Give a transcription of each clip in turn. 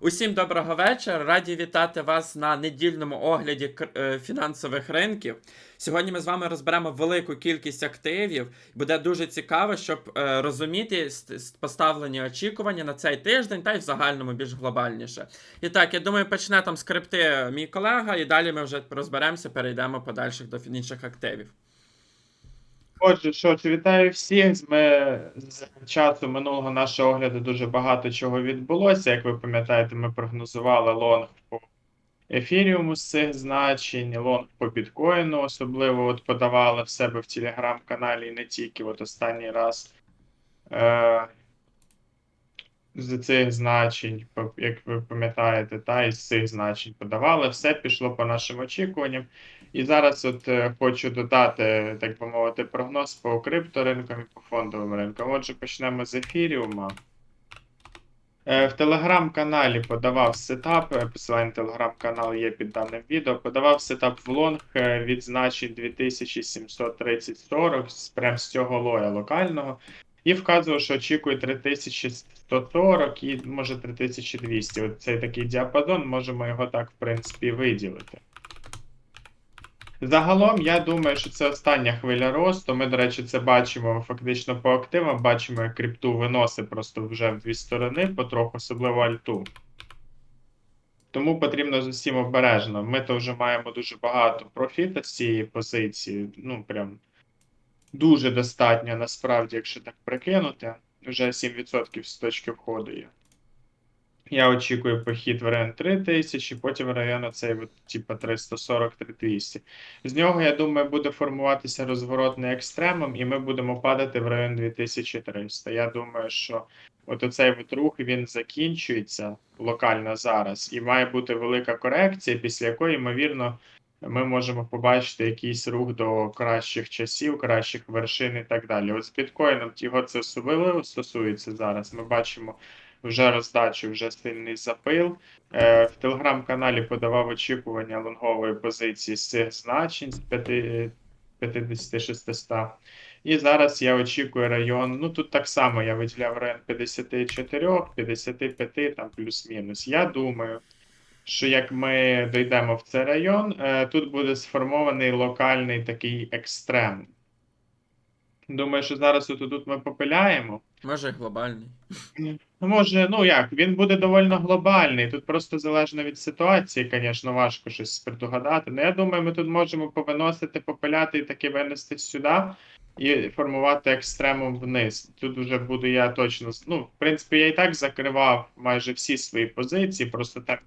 Усім доброго вечора. Раді вітати вас на недільному огляді е, фінансових ринків. Сьогодні ми з вами розберемо велику кількість активів. Буде дуже цікаво, щоб е, розуміти поставлені очікування на цей тиждень та й в загальному більш глобальніше. І так, я думаю, почне там скрипти мій колега, і далі ми вже розберемося, перейдемо подальших до інших активів. Отже, що ж, вітаю всіх. Ми з часу минулого нашого огляду дуже багато чого відбулося. Як ви пам'ятаєте, ми прогнозували лонг по ефіріуму з цих значень, лонг по біткоїну, особливо от подавали в себе в телеграм-каналі і не тільки. От останній раз е, з цих значень, як ви пам'ятаєте, та із цих значень подавали. Все пішло по нашим очікуванням. І зараз от е, хочу додати, так би мовити, прогноз по крипторинкам і по фондовим ринкам. Отже, почнемо з ефіріума. Е, В телеграм-каналі подавав сетап, е, посилання на телеграм-канал є під даним відео. Подавав сетап в лонг е, від значень 2730-40, з- прям з цього лоя локального. І вказував, що очікує 3140 і може 3200. От цей такий діапазон, можемо його так, в принципі, виділити. Загалом, я думаю, що це остання хвиля росту. Ми, до речі, це бачимо фактично по активам. Бачимо, як крипту виносить просто вже в дві сторони, потроху, особливо альту. Тому потрібно з усім обережно. Ми то вже маємо дуже багато профіту з цієї позиції. Ну, прям дуже достатньо, насправді, якщо так прикинути. Вже 7% з точки входу є. Я очікую похід в район 3000, потім в район оцей, от, типа 340-3200. З нього, я думаю, буде формуватися розворотний екстремум, і ми будемо падати в район 2300. Я думаю, що от оцей от рух він закінчується локально зараз, і має бути велика корекція, після якої, ймовірно, ми можемо побачити якийсь рух до кращих часів, кращих вершин і так далі. От з біткоїном його це особливо стосується зараз. Ми бачимо вже роздачу, вже сильний запил. Е, в телеграм-каналі подавав очікування лонгової позиції з цих значень з 50-600. І зараз я очікую район. Ну тут так само я виділяв район 54, 55, там плюс-мінус. Я думаю, що як ми дійдемо в цей район, е, тут буде сформований локальний такий екстрем. Думаю, що зараз от тут ми попиляємо. Може, глобальний. Може, ну як, він буде доволі глобальний. Тут просто залежно від ситуації, звісно, важко щось предугадати. Ну, я думаю, ми тут можемо повиносити, попиляти і таки винести сюди і формувати екстремум вниз. Тут вже буду я точно. Ну, в принципі, я і так закривав майже всі свої позиції, просто так.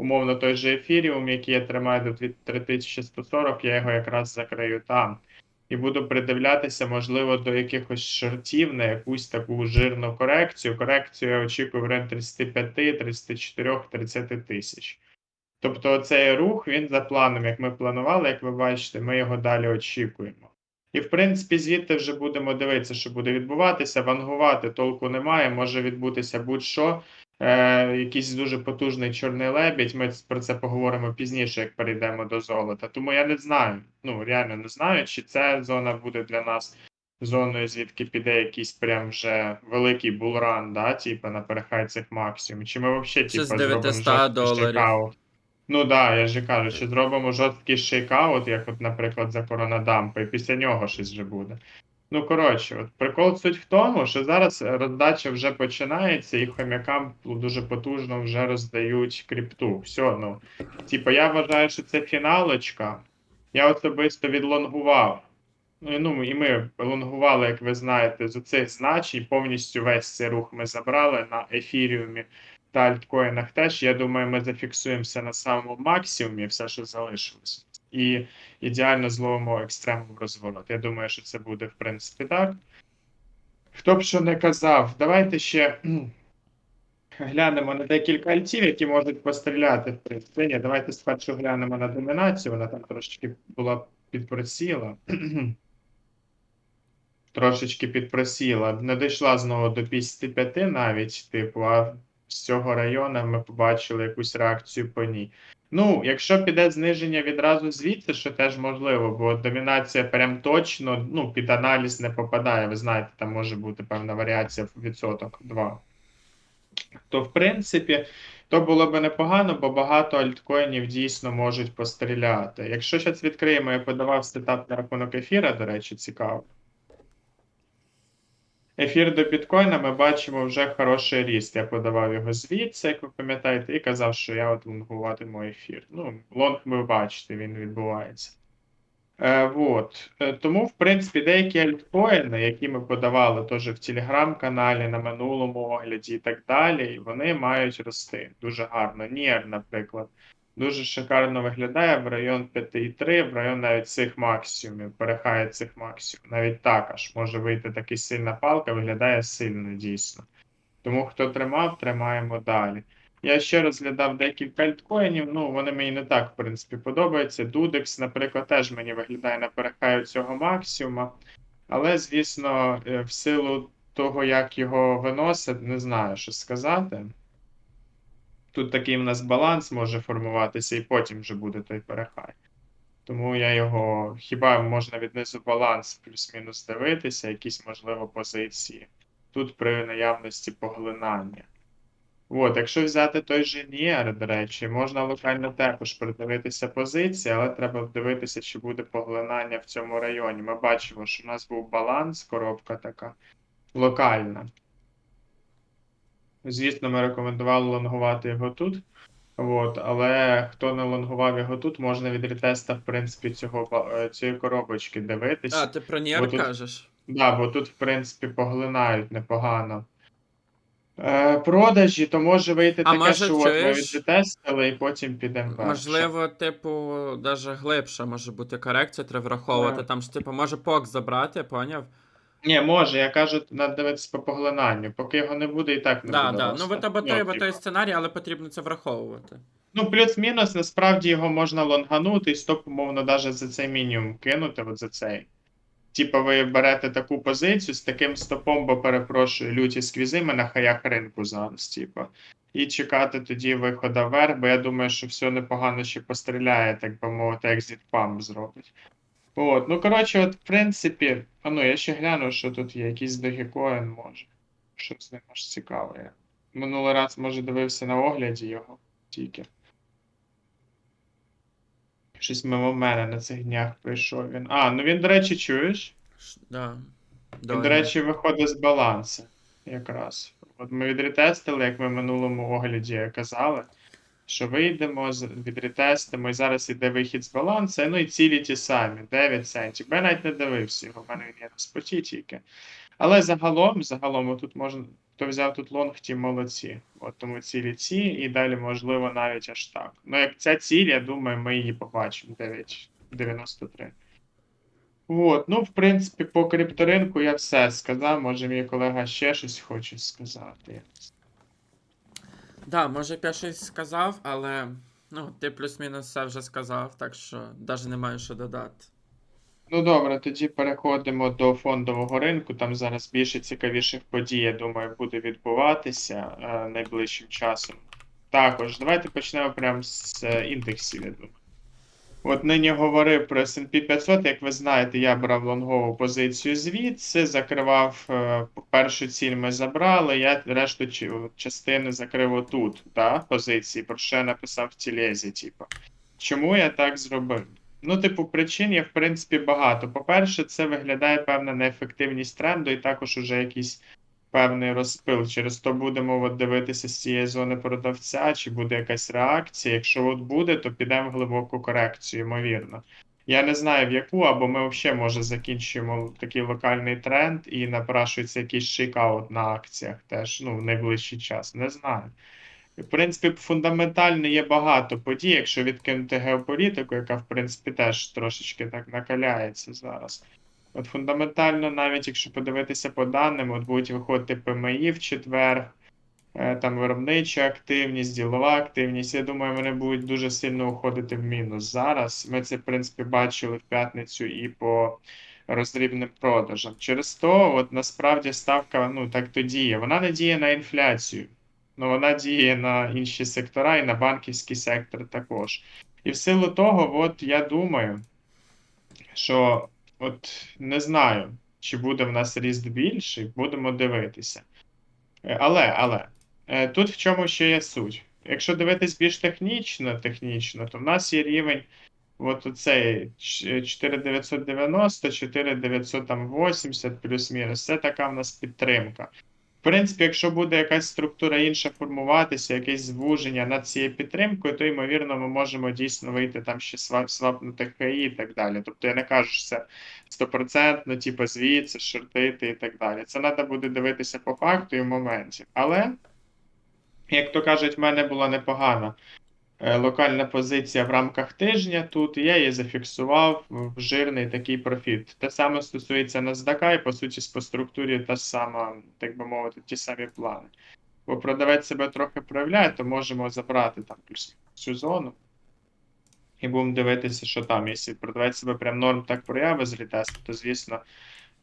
Умовно, той же ефіріум, який я тримаю до 3140, я його якраз закрию там. І буду придивлятися, можливо, до якихось шортів на якусь таку жирну корекцію. Корекцію я очікую в районі 35, 34, 30 тисяч. Тобто цей рух, він за планом, як ми планували, як ви бачите, ми його далі очікуємо. І, в принципі, звідти вже будемо дивитися, що буде відбуватися. Вангувати толку немає, може відбутися будь-що. Е, якийсь дуже потужний чорний лебідь. Ми про це поговоримо пізніше, як перейдемо до золота. Тому я не знаю. Ну реально не знаю, чи ця зона буде для нас зоною, звідки піде якийсь прям вже великий булран, да, типу на перехай цих максимум. Чи ми взагалі типу, з зробимо 900 жорсткий доларів. Ну да, я ж кажу, чи зробимо жорсткий шейкаут, як, от, наприклад, за коронадампи, і після нього щось вже буде. Ну, коротше, от прикол суть в тому, що зараз роздача вже починається, і хомякам дуже потужно вже роздають крипту. Все, ну. Типа, я вважаю, що це фіналочка. Я особисто відлонгував. Ну, і, ну, ми лонгували, як ви знаєте, з оцих значень. Повністю весь цей рух ми забрали на ефіріумі та альткоїнах теж. Я думаю, ми зафіксуємося на самому максимумі, все, що залишилось. І ідеально зловимо екстремум розворот. Я думаю, що це буде, в принципі, так. Хто б що не казав, давайте ще глянемо на декілька альтів, які можуть постріляти в принципі. Давайте спершу глянемо на домінацію, вона там трошечки була підпросіла. Трошечки підпросіла. Не дійшла знову до 55 навіть, типу, а з цього району ми побачили якусь реакцію по ній. Ну, якщо піде зниження відразу звідси, що теж можливо, бо домінація прям точно ну, під аналіз не попадає. Ви знаєте, там може бути певна варіація в відсоток 2. то в принципі то було б непогано, бо багато альткоїнів дійсно можуть постріляти. Якщо зараз відкриємо, я подавав сетап на рахунок ефіра, до речі, цікаво. Ефір до біткоїна ми бачимо вже хороший ріст. Я подавав його звідси, як ви пам'ятаєте, і казав, що я от лонгуватиму ефір. Ну, лонг ви бачите, він відбувається. Е, вот. Е, Тому, в принципі, деякі альткоїни, які ми подавали теж в телеграм-каналі, на минулому огляді і так далі, вони мають рости дуже гарно. Нір, наприклад, дуже шикарно виглядає в район 5,3, в район навіть цих максимумів, перехає цих максимумів. Навіть так аж може вийти така сильна палка, виглядає сильно дійсно. Тому хто тримав, тримаємо далі. Я ще розглядав декілька альткоїнів, ну вони мені не так, в принципі, подобаються. Dudex, наприклад, теж мені виглядає на перехаю цього максимума. Але, звісно, е, в силу того, як його виносять, не знаю, що сказати. Тут такий в нас баланс може формуватися, і потім вже буде той перехай. Тому я його хіба можна віднизу баланс плюс-мінус дивитися, якісь, можливо, позиції. Тут при наявності поглинання. От, якщо взяти той же Ніер, до речі, можна локально також придивитися позиції, але треба дивитися, чи буде поглинання в цьому районі. Ми бачимо, що в нас був баланс, коробка така локальна. Звісно, ми рекомендували лонгувати його тут. От, але хто не лонгував його тут, можна від ретеста, в принципі, цього, е, цієї коробочки дивитися. А, ти про тут- кажеш? Да, бо тут, в принципі, поглинають непогано. Е, продажі, то може вийти А таке, може, що от ми відтестили і потім підемо. Можливо, типу, даже глибша може бути корекція, треба враховувати. Так. Там ж, типу, може пок забрати, поняв? Ні, може, я кажу, треба дивитися по поглинанню. Поки його не буде, і так не Да, буде. да. Ну, росту. ви або той, типу. сценарій, але потрібно це враховувати. Ну, плюс-мінус, насправді його можна лонганути і стоп, умовно, навіть за цей мінімум кинути, от за цей. Типа, ви берете таку позицію з таким стопом, бо перепрошую, люті сквізи ми на хаях ринку зараз, типа. І чекати тоді виходу вверх, бо я думаю, що все непогано ще постріляє, так би мовити, екзит памп зробить. От, ну коротше, от в принципі, а ну я ще гляну, що тут є, якийсь Dogecoin може. Що з ним аж цікаво. Я минулий раз, може, дивився на огляді його тільки. Щось мимо мене на цих днях прийшов він. А, ну він, до речі, чуєш? Да. Він, до речі, виходить з балансу. Якраз. От ми відретестили, як ми в минулому огляді казали, що вийдемо, відретестимо, і зараз іде вихід з балансу, ну і цілі ті самі, 9 центів. Я навіть не дивився його, в мене він є на споті тільки. Але загалом, загалом, тут можна, хто взяв тут лонг, ті молодці. От тому цілі ці, і далі, можливо, навіть аж так. Ну, як ця ціль, я думаю, ми її побачимо 9,93. От, ну, в принципі, по крипторинку я все сказав. Може, мій колега ще щось хоче сказати. Да, може я щось сказав, але ну, ти плюс-мінус все вже сказав, так що навіть не маю що додати. Ну добре, тоді переходимо до фондового ринку. Там зараз більше цікавіших подій, я думаю, буде відбуватися е, найближчим часом. Також, давайте почнемо прямо з е, індексів, я думаю. От нині говорив про S&P 500, як ви знаєте, я брав лонгову позицію звідси, закривав е, першу ціль ми забрали, я решту частини закрив отут, та, позиції, про що я написав в тілезі, типу. Чому я так зробив? Ну, типу, причин є, в принципі, багато. По-перше, це виглядає певна неефективність тренду і також уже якийсь певний розпил. Через то будемо от дивитися з цієї зони продавця, чи буде якась реакція. Якщо от буде, то підемо в глибоку корекцію, ймовірно. Я не знаю в яку, або ми взагалі, може, закінчуємо такий локальний тренд і напрашується якийсь шейкаут на акціях теж, ну, в найближчий час. Не знаю. В принципі, фундаментально є багато подій, якщо відкинути геополітику, яка, в принципі, теж трошечки так накаляється зараз. От фундаментально, навіть якщо подивитися по даним, от будуть виходити ПМІ в четвер, е, там виробнича активність, ділова активність. Я думаю, вони будуть дуже сильно уходити в мінус зараз. Ми це, в принципі, бачили в п'ятницю і по роздрібним продажам. Через то, от насправді ставка ну, так то діє. Вона не діє на інфляцію. Ну, вона діє на інші сектора і на банківський сектор також. І в силу того, от я думаю, що от не знаю, чи буде в нас ріст більший, будемо дивитися. Е, Але, але, Е, Тут в чому ще є суть. Якщо дивитись більш технічно, технічно, то в нас є рівень от оцей ч- 4990, 4980 плюс-мінус. Це така в нас підтримка. В принципі, якщо буде якась структура інша формуватися, якесь звуження над цією підтримкою, то ймовірно ми можемо дійсно вийти там ще свапнути ХІ і так далі. Тобто я не кажу, що це стопроцентно, типу, звідси, шортити і так далі. Це треба буде дивитися по факту і в моменті. Але, як то кажуть, в мене була непогана локальна позиція в рамках тижня тут, я її зафіксував в жирний такий профіт. Те саме стосується NASDAQ, і по суті, по структурі та сама, так би мовити, ті самі плани. Бо продавець себе трохи проявляє, то можемо забрати там плюс цю зону. І будемо дивитися, що там. Якщо продавець себе прям норм так проявить з ретесту, то звісно,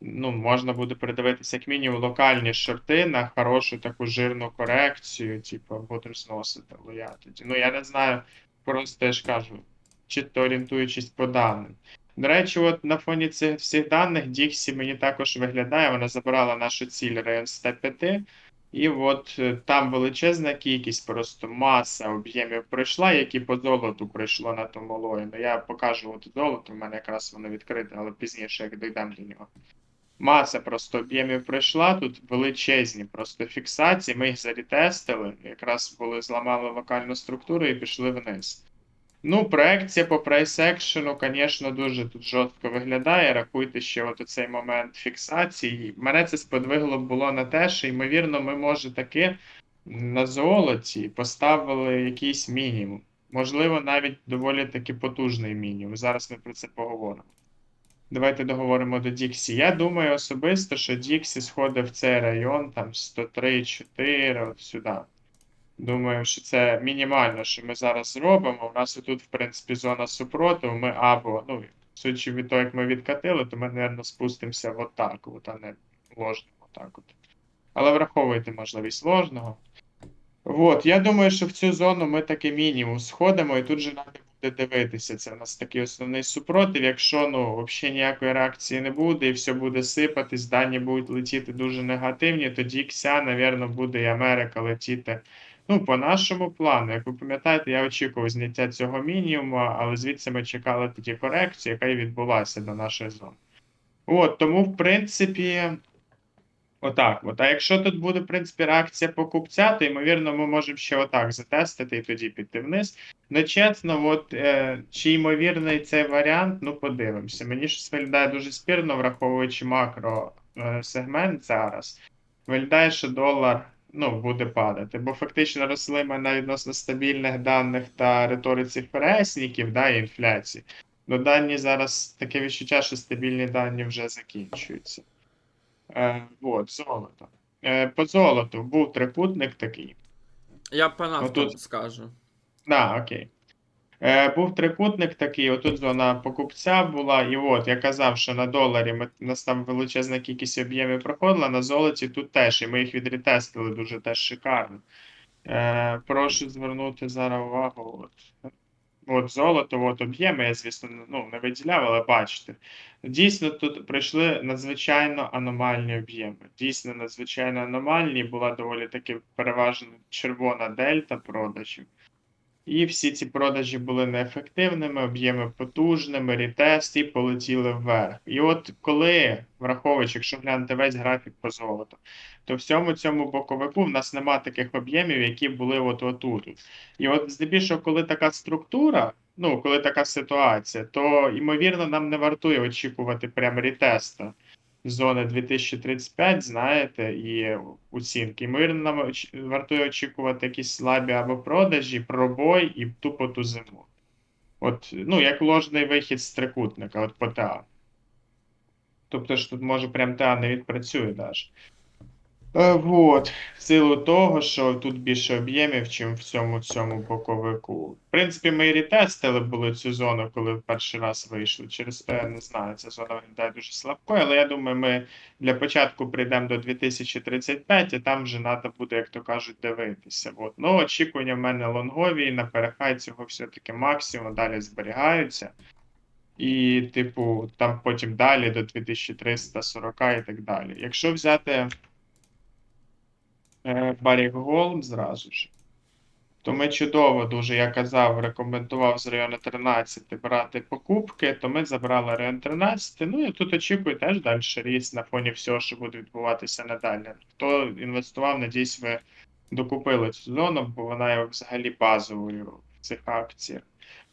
ну, можна буде передивитися як мінімум локальні шорти на хорошу таку жирну корекцію, типу, будемо зносити лоя тоді. Ну, я не знаю, просто я ж кажу, чисто орієнтуючись по даним. До речі, от на фоні цих всіх даних Діксі мені також виглядає, вона забрала нашу ціль район 105, і от е, там величезна кількість, просто маса об'ємів пройшла, які по золоту пройшло на тому лої. Ну, я покажу от золото, в мене якраз воно відкрите, але пізніше, як дійдемо до нього. Маса просто об'ємів пройшла, тут величезні просто фіксації. Ми їх зарітестили, якраз були зламали локальну структуру і пішли вниз. Ну, проекція по прайс-екшену, звісно, дуже тут жорстко виглядає. Рахуйте ще от цей момент фіксації. Мене це сподвигло було на те, що, ймовірно, ми, може, таки на золоті поставили якийсь мінімум. Можливо, навіть доволі таки потужний мінімум. Зараз ми про це поговоримо. Давайте договоримо до Діксі. Я думаю особисто, що Діксі сходить в цей район, там 103-4, от сюди. Думаю, що це мінімально, що ми зараз зробимо. У нас тут, в принципі, зона супротиву. Ми або, ну, судячи від того, як ми відкатили, то ми, мабуть, спустимося в атаку, от, а не ложно отак от. Але враховуйте можливість ложного. От, я думаю, що в цю зону ми таки мінімум сходимо, і тут же буде дивитися. Це в нас такий основний супротив. Якщо ну, взагалі ніякої реакції не буде, і все буде сипатись, дані будуть летіти дуже негативні, тоді Кся, напевно, буде і Америка летіти. Ну, по нашому плану, як ви пам'ятаєте, я очікував зняття цього мінімуму, але звідси ми чекали тоді корекцію, яка і відбулася до нашої зони. От, тому, в принципі, отак. От. А якщо тут буде, в принципі, реакція покупця, то, ймовірно, ми можемо ще отак затестити і тоді піти вниз. Ну, чесно, от, е, чи ймовірний цей варіант, ну, подивимося. Мені щось виглядає дуже спірно, враховуючи макро е, сегмент зараз. Виглядає, що долар ну, буде падати, бо фактично росли ми на відносно стабільних даних та риториці пересників, да, і інфляції. Ну, дані зараз таке відчуття, що стабільні дані вже закінчуються. Е, от, золото. Е, по золоту був трикутник такий. Я по нафту Отут. скажу. Да, окей. Е, був трикутник такий, отут зона покупця була, і от я казав, що на доларі ми, нас там величезна кількість об'ємів проходила, на золоті тут теж, і ми їх відретестили дуже теж шикарно. Е, прошу звернути зараз увагу. От, от золото, от об'єми, я, звісно, ну, не виділяв, але бачите. Дійсно, тут прийшли надзвичайно аномальні об'єми. Дійсно, надзвичайно аномальні, була доволі таки переважно червона дельта продажів. І всі ці продажі були неефективними, об'єми потужними, рітест і полетіли вверх. І от коли, враховуючи, якщо глянути весь графік по золоту, то в всьому цьому боковику в нас нема таких об'ємів, які були от отут. І от здебільшого, коли така структура, ну, коли така ситуація, то ймовірно нам не вартує очікувати прям рітеста зони 2035, знаєте, і оцінки. Мирно нам вартує очікувати якісь слабі або продажі, пробой і тупо ту зиму. От, ну, як ложний вихід з трикутника, от по ТА. Тобто ж тут може прям ТА не відпрацює навіть. Е, вот. В силу того, що тут більше об'ємів, чим в цьому цьому боковику. В принципі, ми і ретестили були цю зону, коли в перший раз вийшли. Через те, не знаю, ця зона виглядає дуже слабкою, але я думаю, ми для початку прийдемо до 2035, і там вже треба буде, як то кажуть, дивитися. От. Ну, очікування в мене лонгові, на перехай цього все-таки максимум далі зберігаються. І, типу, там потім далі до 2340 і так далі. Якщо взяти е, Барік Голд зразу ж. То ми чудово дуже, я казав, рекомендував з району 13 брати покупки, то ми забрали район 13. Ну і тут очікую теж далі ріст на фоні всього, що буде відбуватися надалі. Хто інвестував, надіюсь, ви докупили цю зону, бо вона є взагалі базовою в цих акціях.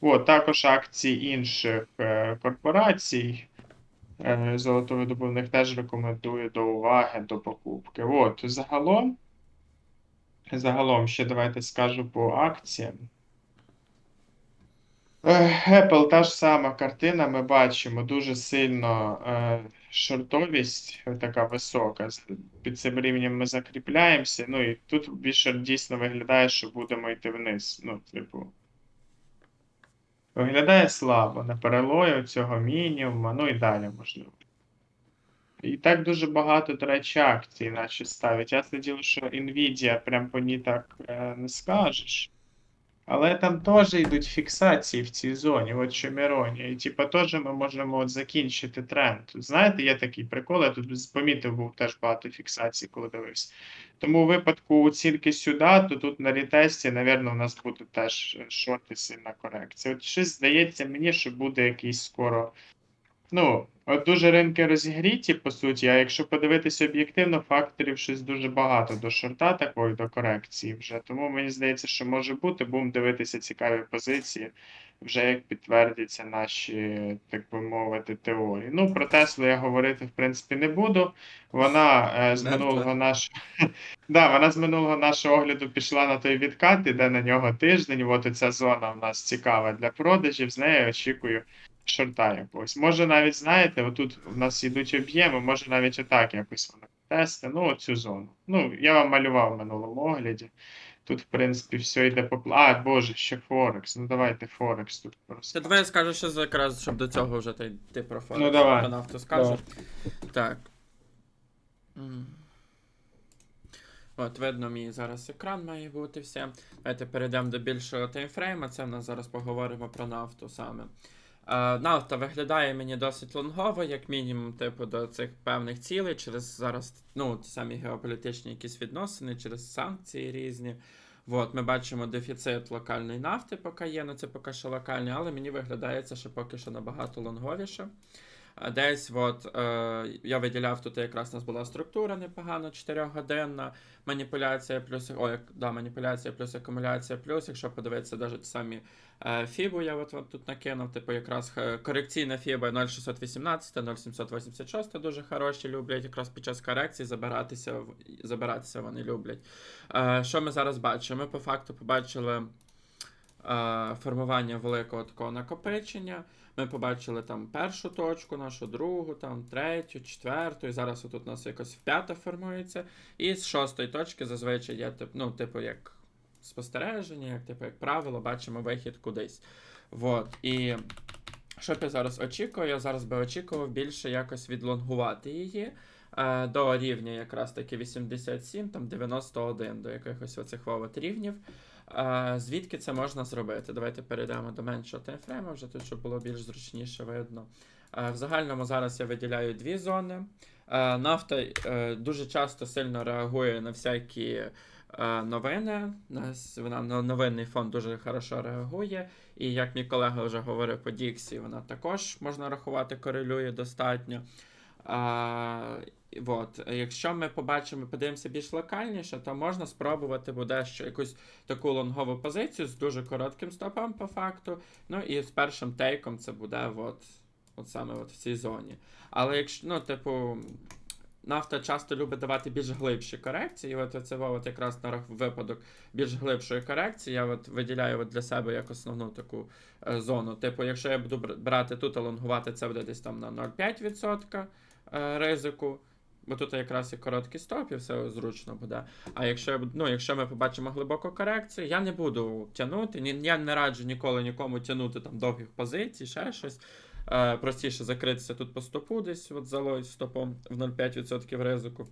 От, також акції інших е, корпорацій е, золотовидобувних теж рекомендую до уваги, до покупки. От, загалом. Загалом ще давайте скажу по акціям. Apple та ж сама картина, ми бачимо дуже сильно е, шортовість така висока. Під цим рівнем ми закріпляємося. Ну і тут більше дійсно виглядає, що будемо йти вниз. Ну, типу. Виглядає слабо на перелою цього мінімума, ну і далі можливо. І так дуже багато, до речі, акцій наші ставить. Ясне діло, що Nvidia прям по ній так е, не скажеш. Але там теж йдуть фіксації в цій зоні, от що Міроні. І типа теж ми можемо от закінчити тренд. Знаєте, є такий прикол, я тут помітив був теж багато фіксацій, коли дивився. Тому у випадку оцінки сюди, то тут на рітесті, напевно, у нас буде теж е, шорти сильна корекція. От щось здається мені, що буде якийсь скоро. Ну, от дуже ринки розігріті, по суті, а якщо подивитися об'єктивно, факторів щось дуже багато до шорта такої, до корекції вже. Тому мені здається, що може бути, будемо дивитися цікаві позиції, вже як підтвердяться наші, так би мовити, теорії. Ну, про Теслу я говорити, в принципі, не буду. Вона е, з минулого нашого. Да, вона з минулого нашого огляду пішла на той відкат, іде на нього тиждень. От ця зона в нас цікава для продажів. З нею очікую шорта якогось. Може навіть, знаєте, отут у нас йдуть об'єми, може навіть отак якось воно тести. Ну, оцю зону. Ну, я вам малював в минулому огляді. Тут, в принципі, все йде по А, боже, ще Форекс. Ну давайте Форекс тут просто. давай я скажу, що якраз, щоб до цього вже ти, ти про Форекс, Ну, давай. про нафту скажеш. Так. М. От, видно, мій зараз екран має бути все. Давайте перейдемо до більшого таймфрейма. Це в нас зараз поговоримо про нафту саме. Е, нафта виглядає мені досить лонгово, як мінімум, типу, до цих певних цілей, через зараз, ну, ті самі геополітичні якісь відносини, через санкції різні. От, ми бачимо дефіцит локальної нафти поки є, ну це поки що локальний, але мені виглядається, що поки що набагато лонговіше. Десь от, е, я виділяв тут якраз у нас була структура непогана, 4-годинна маніпуляція плюс, о, як, да, маніпуляція плюс акумуляція плюс, якщо подивитися навіть самі е, фібу, я от, от тут накинув, типу якраз е, корекційна фіба 0,618, 0,786 дуже хороші люблять, якраз під час корекції забиратися, забиратися вони люблять. Е, що ми зараз бачимо? Ми по факту побачили е, формування великого такого накопичення. Ми побачили там першу точку, нашу другу, там третю, четверту, і зараз отут у нас якось п'ята формується. І з шостої точки зазвичай є ну, типу, як спостереження, як типу, як правило, бачимо вихід кудись. Вот. І що б я зараз очікую? Я зараз би очікував більше якось відлонгувати її. е, До рівня якраз таки 87, там 91, до якихось оцих от рівнів. Звідки це можна зробити? Давайте перейдемо до меншого таймфрейму, вже тут, щоб було більш зручніше видно. В загальному зараз я виділяю дві зони. Нафта е, дуже часто сильно реагує на всякі е, новини. На Вона на новинний фон дуже хорошо реагує. І як мій колега вже говорив по Діксі, вона також можна рахувати, корелює достатньо. А, і вот. Якщо ми побачимо, подивимося більш локальніше, то можна спробувати буде ще якусь таку лонгову позицію з дуже коротким стопом по факту. Ну і з першим тейком це буде от, от саме от в цій зоні. Але якщо, ну, типу, нафта часто любить давати більш глибші корекції. І от це от якраз на випадок більш глибшої корекції, я от виділяю от для себе як основну таку е, зону. Типу, якщо я буду брати тут, а лонгувати, це буде десь там на 0,5% е, ризику. Бо тут якраз і короткий стоп, і все зручно буде. А якщо, ну, якщо ми побачимо глибоку корекцію, я не буду тягнути. Ні, я не раджу ніколи нікому тягнути там довгих позицій, ще щось. Е, простіше закритися тут по стопу, десь от залой стопом в 0,5% ризику.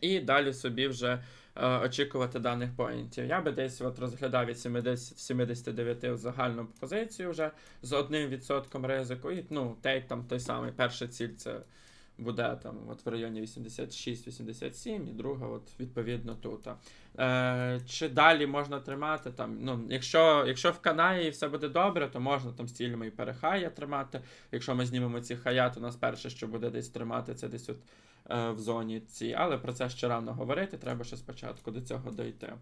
І далі собі вже е, очікувати даних поінтів. Я би десь от розглядав від 70, 79 в загальну позицію вже з 1% ризику. І ну, тейк там той самий, перша ціль це буде там от в районі 86-87, і друга, от відповідно тут. Е, чи далі можна тримати там? Ну, якщо, якщо в каналі все буде добре, то можна там стільми і перехая тримати. Якщо ми знімемо ці хая, то нас перше, що буде десь тримати, це десь от е, в зоні ці. Але про це ще рано говорити, треба ще спочатку до цього дойти.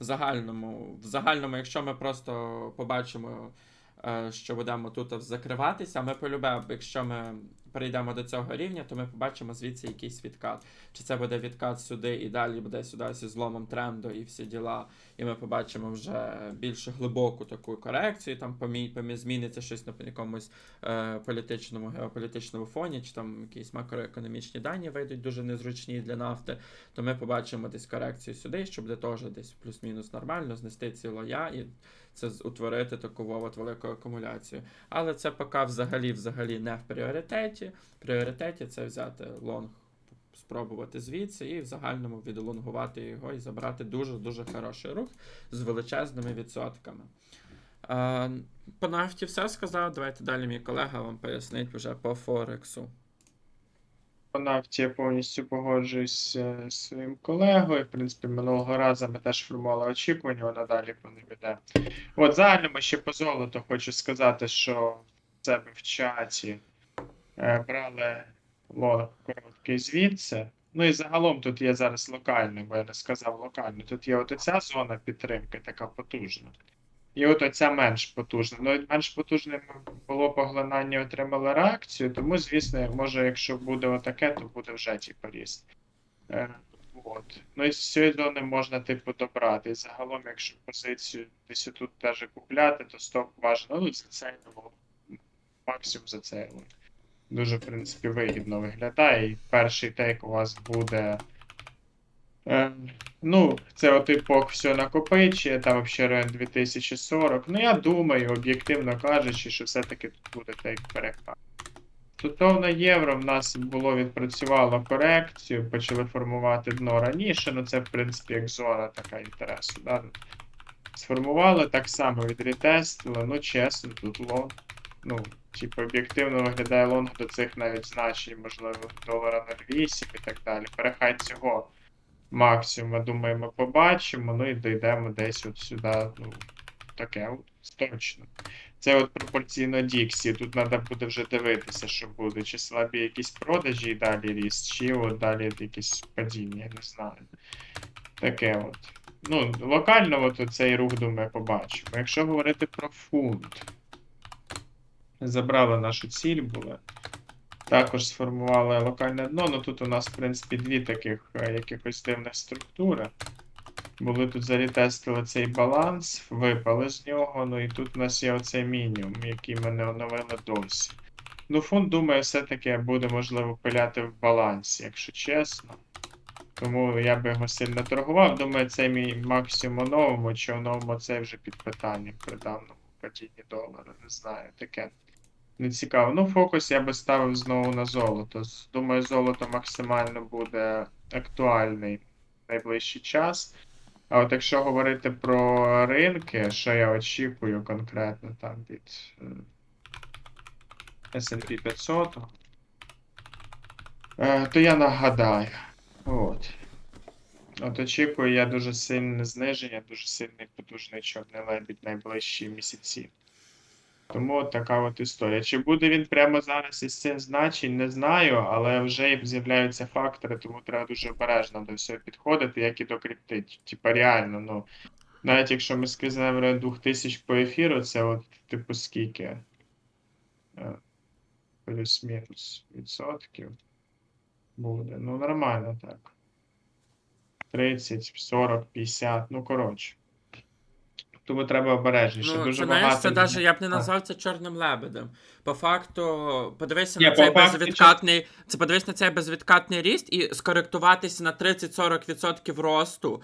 В загальному, в загальному, якщо ми просто побачимо, е, що будемо тут закриватися, ми полюбе, якщо ми перейдемо до цього рівня, то ми побачимо звідси якийсь відкат. Чи це буде відкат сюди і далі буде сюди зі зломом тренду і всі діла. І ми побачимо вже більш глибоку таку корекцію, там помі, помі зміниться щось на якомусь е, політичному, геополітичному фоні, чи там якісь макроекономічні дані вийдуть дуже незручні для нафти, то ми побачимо десь корекцію сюди, що буде теж десь плюс-мінус нормально, знести ці лоя і це утворити таку от велику акумуляцію. Але це поки взагалі взагалі не в пріоритеті. В пріоритеті це взяти лонг, спробувати звідси і в загальному відлонгувати його і забрати дуже-дуже хороший рух з величезними відсотками. По нафті все сказав. Давайте далі мій колега вам пояснить вже по Форексу. По нафті я повністю погоджуюсь е, з своїм колегою. В принципі, минулого разу ми теж формували очікування, вона далі по ним іде. От загальному ще по золоту хочу сказати, що в себе в чаті е, брали лонг короткий звідси. Ну і загалом тут є зараз локальний, бо я не сказав локальний. Тут є от ця зона підтримки, така потужна. І от оця менш потужна. Ну, менш потужним було поглинання, отримали реакцію, тому, звісно, може, якщо буде отаке, то буде вже типу ріст. Е, от. Ну і з цієї зони можна, типу, добрати. І загалом, якщо позицію десь тут теж купляти, то стоп важно. Ну, за цей ну, максимум за цей. Дуже, в принципі, вигідно виглядає. І перший тейк у вас буде. Е, ну, це от епох все накопичує, там район 2040. Ну, я думаю, об'єктивно кажучи, що все-таки тут буде тейк перехай. Стосовно євро, в нас було відпрацювало корекцію, почали формувати дно раніше, ну це, в принципі, як зона така інтересу. Да? Сформували так само, відретестили, ну чесно, тут лонг. Ну, типу, об'єктивно виглядає лонг до цих навіть значень, можливо, долара 0,8 і так далі. Перехай цього максимум, я думаю, ми побачимо, ну і дійдемо десь от сюди, ну, таке от, точно. Це от пропорційно Діксі. Тут треба буде вже дивитися, що буде. Чи слабі якісь продажі і далі ріст, чи от далі якісь падіння, я не знаю. Таке от. Ну, локально от цей рух, думаю, побачимо. Якщо говорити про фунт, забрали нашу ціль були. Також сформували локальне дно. Ну тут у нас, в принципі, дві таких е, якихось дивних структури. Були тут зарітестили цей баланс, випали з нього. Ну і тут у нас є оцей мінімум, який ми не оновили досі. Ну, фонд, думаю, все-таки буде можливо пиляти в балансі, якщо чесно. Тому я би його сильно торгував. Думаю, це мій максимум новому, чи в новому це вже під питанням при даному падінні долара. Не знаю, таке. Не цікаво. Ну, фокус я би ставив знову на золото. Думаю, золото максимально буде актуальний в найближчий час. А от якщо говорити про ринки, що я очікую конкретно там від е, S&P 500, е, то я нагадаю. От. От очікую я дуже сильне зниження, дуже сильний потужний чорний лебідь найближчі місяці. Тому от така от історія. Чи буде він прямо зараз із цих значень, не знаю, але вже з'являються фактори, тому треба дуже обережно до всього підходити, як і до крипти. Типа реально, ну. Навіть якщо ми скизнемо район 2000 по ефіру, це от, типу, скільки? Е, Плюс-мінус відсотків буде. Ну, нормально так. 30, 40, 50, ну коротше. Тому треба обережніше. Ну, Дуже це, знаєш, багато. це навіть я б не назвав це чорним лебедем. По факту, подивися Ні, на цей факту, безвідкатний. Це подивись на цей безвідкатний ріст і скоректуватися на 30-40% росту,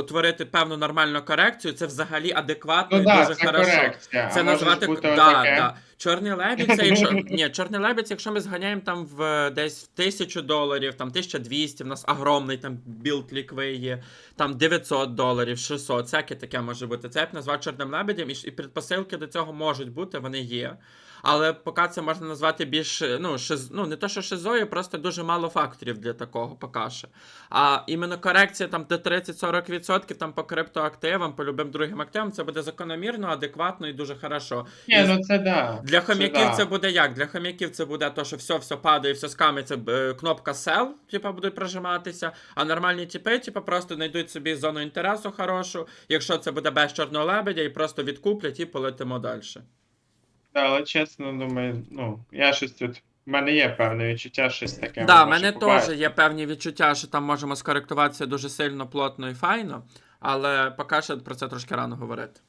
утворити певну нормальну корекцію. Це взагалі адекватно Ну і да, дуже це хорошо. корекція. Це а назвати да, да. Чорний лебідь, це якщо. Ні, чорний лебідь, якщо ми зганяємо там в десь в тисячу доларів, там 1200, в нас огромний там білд ліквей є, там 900 доларів, 600, всяке таке може бути. Це я б назвав чорним лебедем, і, і предпосилки до цього можуть бути, вони є. Але поки це можна назвати більш, ну, шиз, ну не то, що шизою, просто дуже мало факторів для такого поки що. А іменно корекція там до 30-40% там по криптоактивам, по любим другим активам, це буде закономірно, адекватно і дуже хорошо. Ні, І ну це да. Для хом'яків це буде як? Для хом'яків це буде то, що все, все падає, все скамиться, е, кнопка sell, типа буде прижиматися, а нормальні типи, типа, просто знайдуть собі зону інтересу хорошу, якщо це буде без чорного лебедя, і просто відкуплять і полетимо далі. Да, але чесно думаю, ну, я щось тут. В мене є певне відчуття, щось таке. Да, ми в мене теж є певні відчуття, що там можемо скоректуватися дуже сильно, плотно і файно, але поки що про це трошки рано говорити.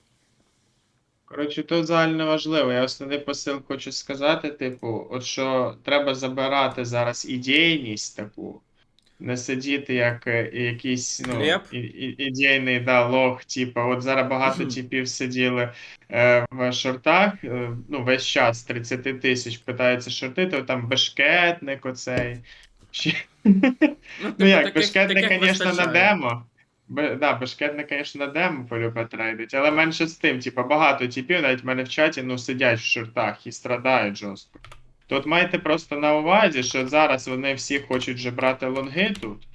Коротше, то загально важливо. Я основний посил хочу сказати, типу, от що треба забирати зараз ідейність таку, не сидіти як е, якийсь ну, і, і, ідейний да, лох, типу, от зараз багато типів сиділи е, в шортах, е, ну, весь час 30 тисяч питаються шортити, от там бешкетник оцей. Ну, Ну як, таких- бешкетник, звісно, на демо. Б, да, бешкетник, звісно, на демо полюбить трейдить, але менше з тим, типа багато типів, навіть в мене в чаті, ну, сидять в шортах і страдають жорстко. Тут майте просто на увазі, що зараз вони всі хочуть вже брати лонги тут.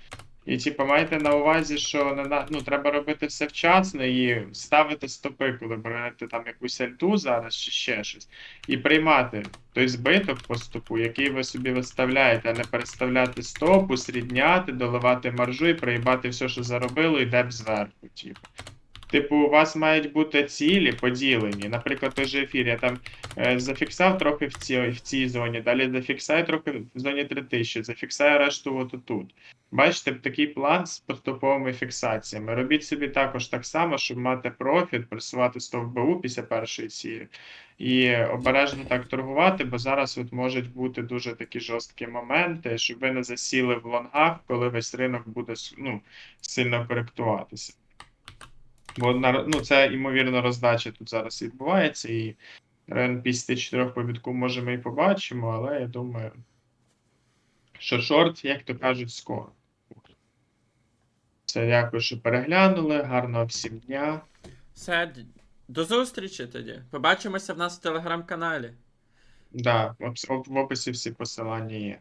І, типу, майте на увазі, що не ну, треба робити все вчасно і ставити стопи, коли берете там якусь альту зараз чи ще щось, і приймати той збиток по стопу, який ви собі виставляєте, а не переставляти стоп, усрідняти, доливати маржу і проїбати все, що заробило, і деп зверху. Типу. Типу, у вас мають бути цілі поділені. Наприклад, той же ефір, я там е, зафіксав трохи в цій, в цій зоні, далі зафіксаю трохи в зоні 3000, зафіксаю решту от тут. Бачите, такий план з поступовими фіксаціями. Робіть собі також так само, щоб мати профіт, пресувати стоп БУ після першої цілі. І обережно так торгувати, бо зараз от можуть бути дуже такі жорсткі моменти, щоб ви не засіли в лонгах, коли весь ринок буде ну, сильно коректуватися. Бо ну, це, ймовірно, роздача тут зараз відбувається, і район 54 по бітку може ми і побачимо, але я думаю, що шорт, як то кажуть, скоро. Все, дякую, що переглянули. Гарного всім дня. Все, до зустрічі тоді. Побачимося в нас в телеграм-каналі. Да, в, в описі всі посилання є.